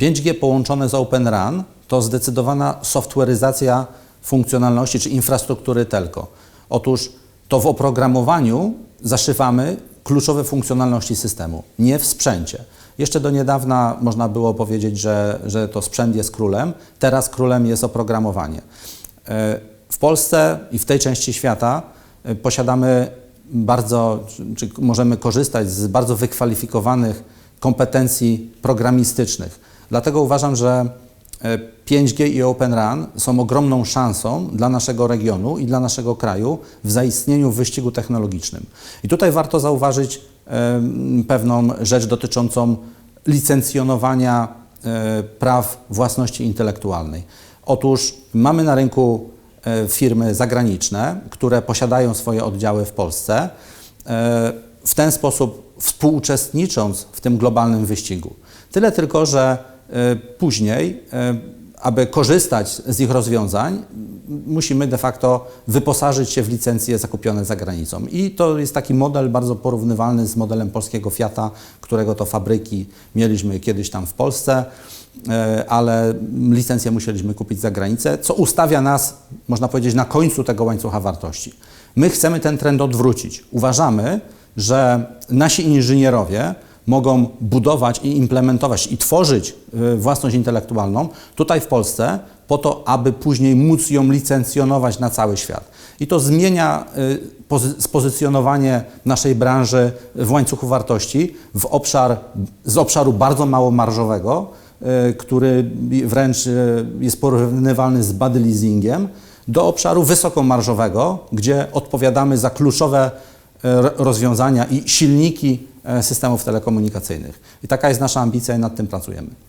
5G połączone z Open RAN to zdecydowana softwareryzacja funkcjonalności czy infrastruktury telco. Otóż to w oprogramowaniu zaszywamy kluczowe funkcjonalności systemu, nie w sprzęcie. Jeszcze do niedawna można było powiedzieć, że, że to sprzęt jest królem, teraz królem jest oprogramowanie. E, W Polsce i w tej części świata e, posiadamy bardzo, czy możemy korzystać z bardzo wykwalifikowanych kompetencji programistycznych. Dlatego uważam, że e, 5G i Open RAN są ogromną szansą dla naszego regionu i dla naszego kraju w zaistnieniu w wyścigu technologicznym. I tutaj warto zauważyć pewną rzecz dotyczącą licencjonowania e, praw własności intelektualnej. Otóż mamy na rynku e, firmy zagraniczne, które posiadają swoje oddziały w Polsce, e, w ten sposób współuczestnicząc w tym globalnym wyścigu. Tyle tylko, że e, później, e, aby korzystać z ich rozwiązań, musimy de facto wyposażyć się w licencje zakupione za granicą. I to jest taki model bardzo porównywalny z modelem polskiego Fiata, którego to fabryki mieliśmy kiedyś tam w Polsce, e, ale licencję musieliśmy kupić za granicę, co ustawia nas, można powiedzieć, na końcu tego łańcucha wartości. My chcemy ten trend odwrócić. Uważamy, że nasi inżynierowie mogą budować i implementować i tworzyć y, własność intelektualną tutaj w Polsce po to, aby później móc ją licencjonować na cały świat. I to zmienia y, pozy- spozycjonowanie naszej branży w łańcuchu wartości w obszar, z obszaru bardzo mało marżowego, y, który wręcz jest porównywalny z body leasingiem, do obszaru wysokomarżowego, gdzie odpowiadamy za kluczowe rozwiązania i silniki e, systemów telekomunikacyjnych. I taka jest nasza ambicja i nad tym pracujemy.